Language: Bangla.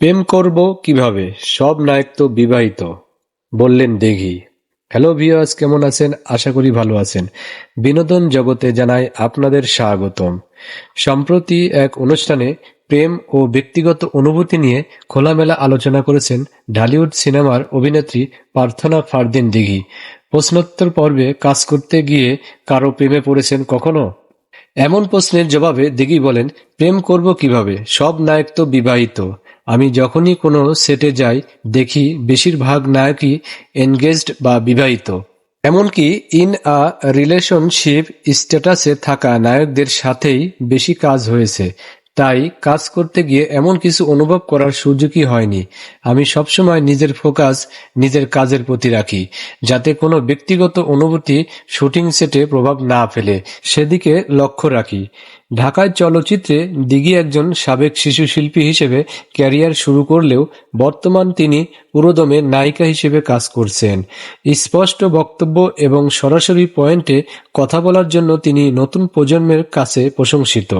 প্রেম করব কীভাবে? সব নায়ক তো বিবাহিত। বললেন দেঘি। হ্যালো ভিউয়ার্স, কেমন আছেন? আশা করি ভালো আছেন। বিনোদন জগতে জানাই আপনাদের স্বাগতম। সম্প্রতি এক অনুষ্ঠানে প্রেম ও ব্যক্তিগত অনুভূতি নিয়ে খোলামেলা আলোচনা করেছেন ঢালিউড সিনেমার অভিনেত্রী প্রার্থনা ফারদিন দিঘি। প্রশ্নোত্তর পর্বে কাজ করতে গিয়ে কারও প্রেমে পড়েছেন কখনো? এমন প্রশ্নের জবাবে দিঘি বলেন, প্রেম করব কীভাবে? সব নায়ক তো বিবাহিত। আমি যখনই কোনো সেটে যাই, দেখি বেশিরভাগ নায়কই এনগেজড বা বিবাহিত। এমনকি ইন আ রিলেশনশিপ স্ট্যাটাসে থাকা নায়কদের সাথেই বেশি কাজ হয়েছে। তাই কাজ করতে গিয়ে এমন কিছু অনুভব করার সুযোগই হয়নি। আমি সবসময় নিজের ফোকাস নিজের কাজের প্রতি রাখি, যাতে কোনো ব্যক্তিগত অনুভূতি শুটিং সেটে প্রভাব না ফেলে। সেদিকে লক্ষ্য রাখি। ঢাকায় চলচ্চিত্রে দিঘি একজন সাবেক শিশু শিল্পী হিসেবে ক্যারিয়ার শুরু করলেও বর্তমান তিনি পুরোদমে নায়িকা হিসেবে কাজ করছেন। স্পষ্ট বক্তব্য এবং সরাসরি পয়েন্টে কথা বলার জন্য তিনি নতুন প্রজন্মের কাছে প্রশংসিত।